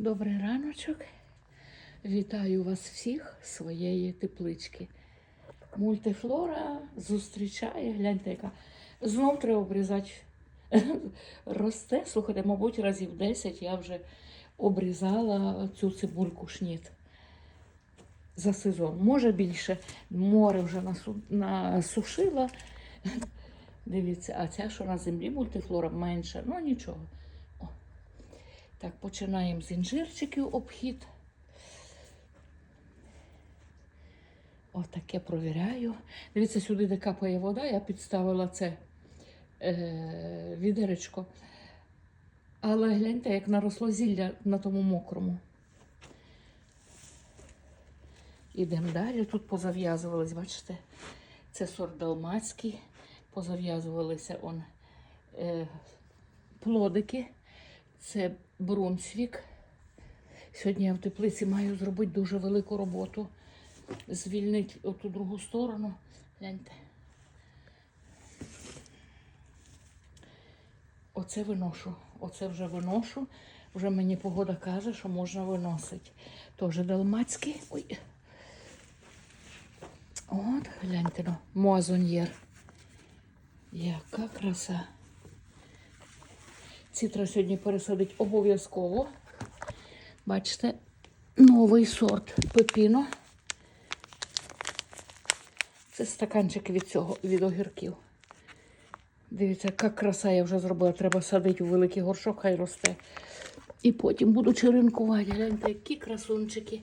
Добрий раночок. Вітаю вас всіх своєї теплички. Мультифлора зустрічає, гляньте, яка. Знов треба обрізати. Росте. Слухайте, мабуть, разів 10 я вже обрізала цю цибульку шніт за сезон. Може більше. Море вже насу- насушила. Дивіться, а ця, що на землі мультифлора менша, ну нічого. Так, починаємо з інжирчиків обхід. Отаке провіряю. Дивіться, сюди, де капає вода, я підставила це е, відеречко. Але гляньте, як наросло зілля на тому мокрому. Ідемо далі. Тут позав'язувались, бачите, це сорт далмацький. Позав'язувалися он, е, плодики. Це Брунсвік. Сьогодні я в теплиці маю зробити дуже велику роботу. Звільнити оту другу сторону. Гляньте. Оце виношу. Оце вже виношу. Вже мені погода каже, що можна виносити. Теж далмацький. Ой. От, гляньте, ну, муазоньєр. Яка краса. Ці сьогодні пересадити обов'язково. Бачите, новий сорт пепіно. Це стаканчик від цього, від огірків. Дивіться, яка краса я вже зробила. Треба садити у великий горшок, хай росте. І потім буду черенкувати. Гляньте, які красунчики.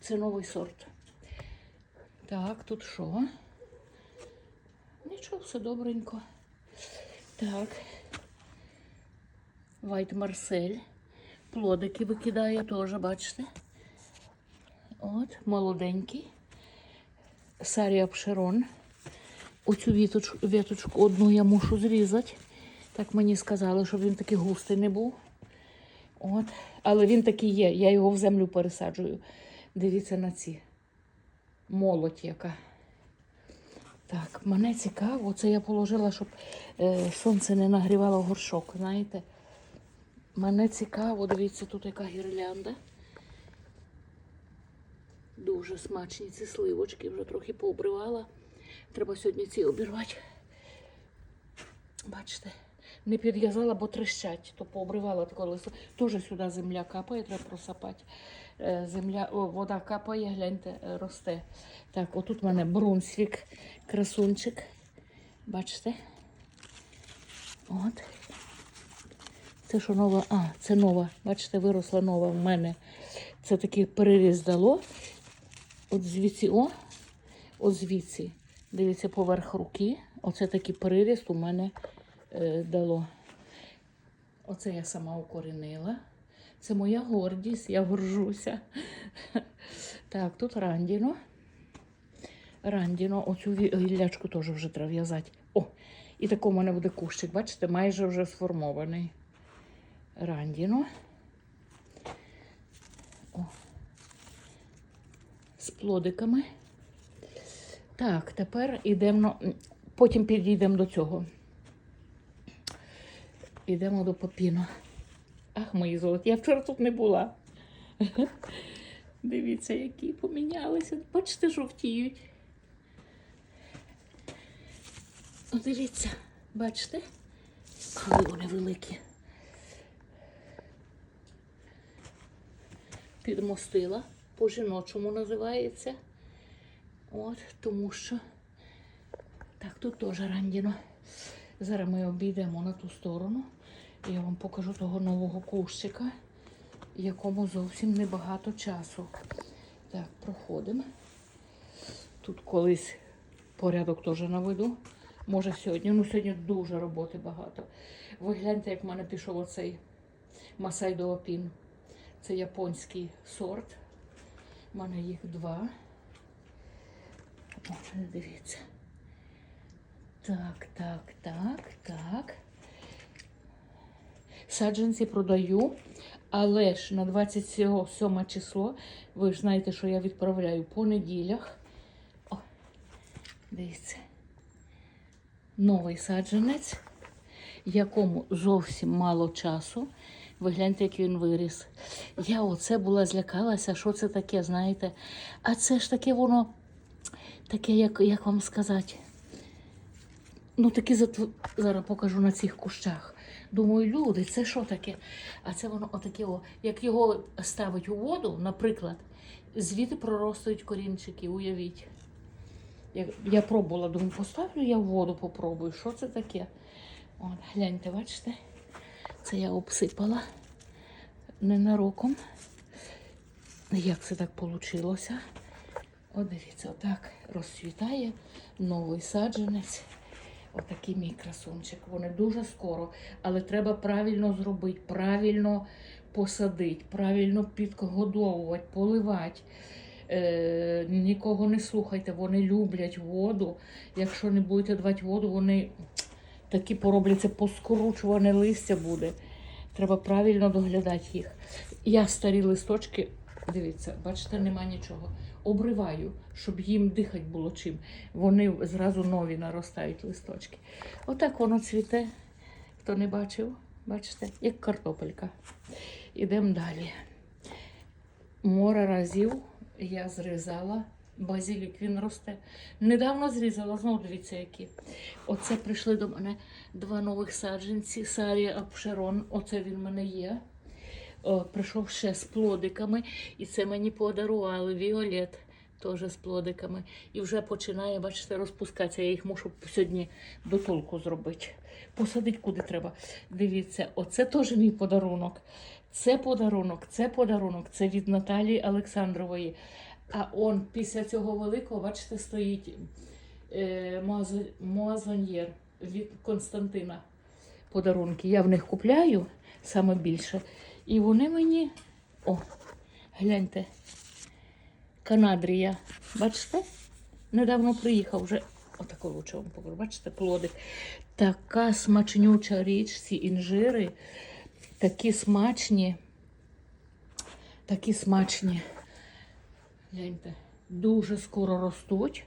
Це новий сорт. Так, тут що? Нічого, все добренько. Так. Вайт Марсель. Плодики викидає теж, бачите. От, молоденький. Сарія Пшерон. Оцю віточку, віточку одну я мушу зрізати. Так мені сказали, щоб він такий густий не був. От. Але він такий є. Я його в землю пересаджую. Дивіться на ці. Молодь яка. Так, мене цікаво. Це я положила, щоб е, сонце не нагрівало горшок, знаєте. Мене цікаво, дивіться, тут яка гірлянда. Дуже смачні ці сливочки, вже трохи пообривала. Треба сьогодні ці обірвати. Бачите, не підв'язала, бо трещать, то пообривала таке лисо. Теж сюди земля капає, треба просапати. Е, Земля, о, вода капає, гляньте, е, росте. Так, отут в мене брунсвік, красунчик. Бачите? От. Це що нова? А, це нова. Бачите, виросла нова в мене. Це такий переріз дало. От звідси, о, от звідси. Дивіться, поверх руки. Оце такий переріз у мене е, дало. Оце я сама укорінила. Це моя гордість, я горжуся. Так, тут рандіно. Рандіно, оцю гіллячку теж вже треба в'язати. О, і такий у мене буде кущик, бачите, майже вже сформований. Рандіно. О. З плодиками. Так, тепер йдемо, потім підійдемо до цього. Йдемо до попіну. Ах, мої золоті, я вчора тут не була. Дивіться, які помінялися. Бачите, жовтіють. Дивіться, бачите? Коли вони великі. Підмостила, по-жіночому називається. От, тому що. Так, тут теж рандіно. Зараз ми обійдемо на ту сторону. Я вам покажу того нового кущика, якому зовсім небагато часу. Так, проходимо. Тут колись порядок теж наведу. Може сьогодні. Ну, сьогодні дуже роботи багато. Ви гляньте, як в мене пішов оцей Масайдо Пін. Це японський сорт. У мене їх два. О, дивіться. Так, так, так, так. Саджанці продаю, але ж на 27 число, ви ж знаєте, що я відправляю по неділях. О, дивіться. Новий саджанець, якому зовсім мало часу. Ви гляньте, як він виріс. Я оце була злякалася, що це таке, знаєте. А це ж таке воно, таке, як, як вам сказати. Ну, такі затв... зараз покажу на цих кущах. Думаю, люди, це що таке? А це воно отаке, о, як його ставить у воду, наприклад, звідти проростають корінчики, уявіть. Я, я пробувала, думаю, поставлю я в воду, попробую. Що це таке? От, гляньте, бачите? Це я обсипала ненароком. Як це так вийшло? От дивіться, отак розцвітає новий саджанець. Отакий мій красунчик. Вони дуже скоро, але треба правильно зробити, правильно посадити, правильно підгодовувати, поливати. Е, нікого не слухайте, вони люблять воду. Якщо не будете давати воду, вони такі поробляться, поскоручуване листя буде. Треба правильно доглядати їх. Я старі листочки, дивіться, бачите, нема нічого. Обриваю, щоб їм дихати було чим. Вони зразу нові наростають листочки. Отак воно цвіте. Хто не бачив, бачите, як картопелька. Ідемо далі. Море разів я зрізала. Базилік він росте. Недавно зрізала, знову дивіться, які. Оце прийшли до мене два нових саджанці. Сарі Апшерон. Оце він в мене є. О, прийшов ще з плодиками, і це мені подарували Віолет теж з плодиками. І вже починає, бачите, розпускатися. Я їх мушу сьогодні до зробити. Посадити куди треба. Дивіться, оце теж мій подарунок. Це подарунок, це подарунок, це від Наталії Олександрової. А он після цього великого, бачите, стоїть е, Моазоньєр від Константина. Подарунки. Я в них купляю саме більше. І вони мені. О, гляньте. Канадрія. Бачите? Недавно приїхав вже. Отако лучше вам покажу. Бачите, плодик. Така смачнюча річ, ці інжири. Такі смачні. Такі смачні. Гляньте, дуже скоро ростуть,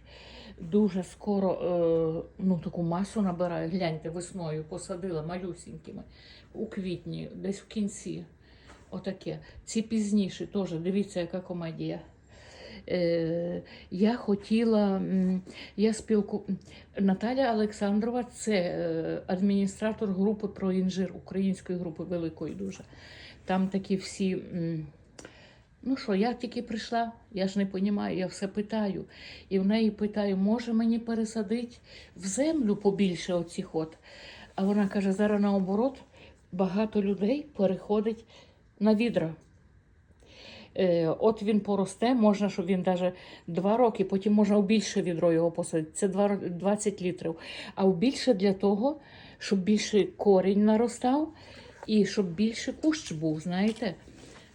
дуже скоро е, ну, таку масу набирають. Гляньте, весною посадила малюсінькими у квітні, десь в кінці. Отаке. Ці пізніші теж, дивіться, яка комедія. Е, я хотіла, я спілку Наталя Олександрова, це е, адміністратор групи про інжир, української групи великої дуже. Там такі всі. Ну що, я тільки прийшла, я ж не розумію, я все питаю. І в неї питаю, може мені пересадити в землю побільше оцих от. А вона каже, зараз наоборот, багато людей переходить на відра. Е, от він поросте, можна, щоб він навіть два роки, потім можна в більше відро його посадити. Це 20 літрів. А в більше для того, щоб більше корінь наростав і щоб більше кущ був, знаєте.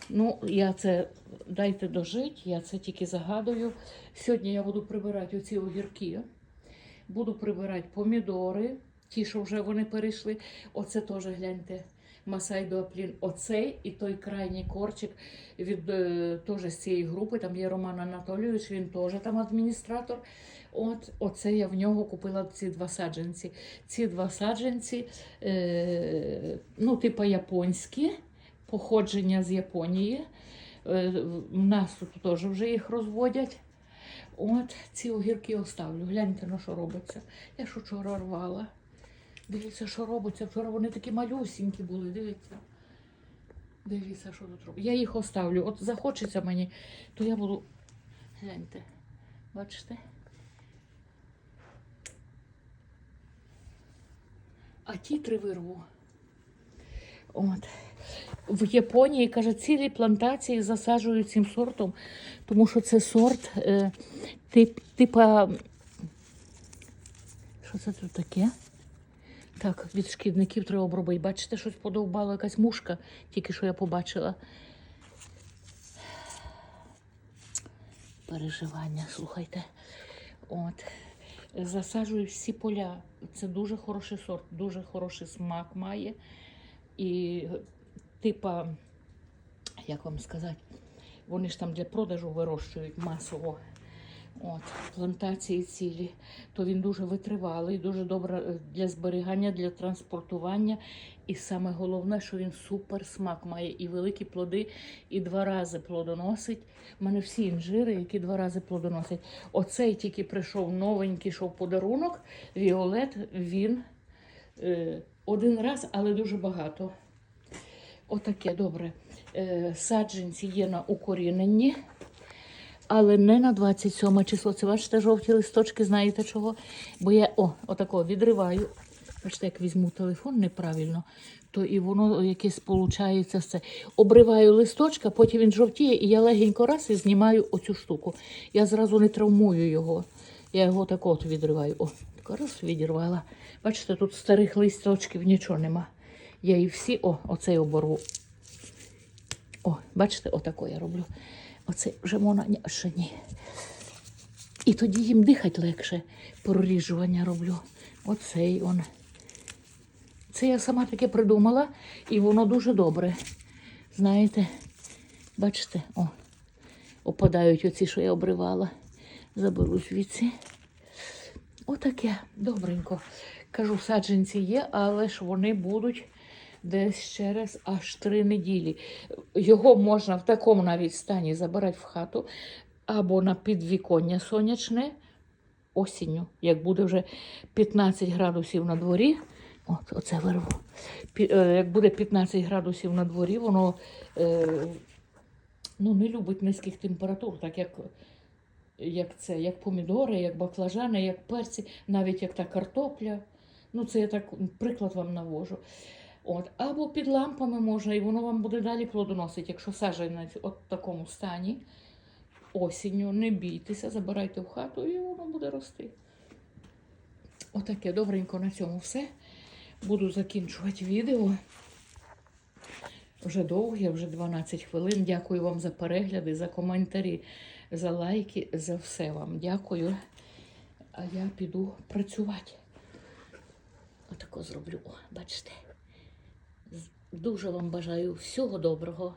Ну, я це дайте дожити, я це тільки загадую. Сьогодні я буду прибирати оці огірки, буду прибирати помідори, ті, що вже вони перейшли. Оце теж гляньте. Масай Дуаплін. Оцей і той крайній корчик від е, теж з цієї групи. Там є Роман Анатолійович, він теж там адміністратор. От, оце я в нього купила ці два саджанці. Ці два саджанці, е, ну, типу японські, походження з Японії. Е, У нас тут теж вже їх розводять. От ці огірки оставлю. Гляньте, на що робиться. Я ж вчора рвала. Дивіться, що робиться. Вчора вони такі малюсінькі були. Дивіться. Дивіться, що тут робиться. Я їх оставлю. От захочеться мені, то я буду. Гляньте. Бачите? А тітри вирву. От. В Японії, каже, цілі плантації засаджують цим сортом, тому що це сорт е, тип, типа. Що це тут таке? Так, від шкідників треба обробити. Бачите, щось подовбало, якась мушка, тільки що я побачила. Переживання, слухайте. От. Засаджую всі поля. Це дуже хороший сорт, дуже хороший смак має. І типа, як вам сказати, вони ж там для продажу вирощують масово. От, плантації цілі, то він дуже витривалий, дуже добре е, для зберігання, для транспортування. І саме головне, що він супер смак має і великі плоди, і два рази плодоносить. У мене всі інжири, які два рази плодоносять. Оцей тільки прийшов новенький, що подарунок. Віолет, він е, один раз, але дуже багато. Отаке добре. Е, саджанці є на укоріненні. Але не на 27 число. Це бачите, жовті листочки, знаєте чого? Бо я о, отако відриваю. Бачите, як візьму телефон неправильно, то і воно якесь получається все. Обриваю листочка, потім він жовтіє, і я легенько раз і знімаю оцю штуку. Я зразу не травмую його. Я його так от відриваю. О, раз відірвала. Бачите, тут старих листочків нічого нема. Я і всі, о, оцей оборву. О, бачите, отако я роблю. Оце вже можна, ні, ще ні. І тоді їм дихати легше. Проріжування роблю. Оцей он. Це я сама таке придумала, і воно дуже добре. Знаєте, бачите, о, опадають оці, що я обривала. Заберу звідси. Отаке, добренько. Кажу, саджанці є, але ж вони будуть десь через аж три неділі. Його можна в такому навіть стані забирати в хату або на підвіконня сонячне осінню, як буде вже 15 градусів на дворі. От, оце вирву. Е, Як буде 15 градусів на дворі, воно е, ну, не любить низьких температур, так як, як це, як помідори, як баклажани, як перці, навіть як та картопля. Ну, це я так приклад вам навожу. От, або під лампами можна, і воно вам буде далі плодоносити, якщо саджанець от в такому стані осінню, не бійтеся, забирайте в хату і воно буде рости. Отаке добренько на цьому все. Буду закінчувати відео. Вже довге, вже 12 хвилин. Дякую вам за перегляди, за коментарі, за лайки, за все вам. Дякую. А я піду працювати. Отако зроблю. Бачите. Дуже вам бажаю всього доброго.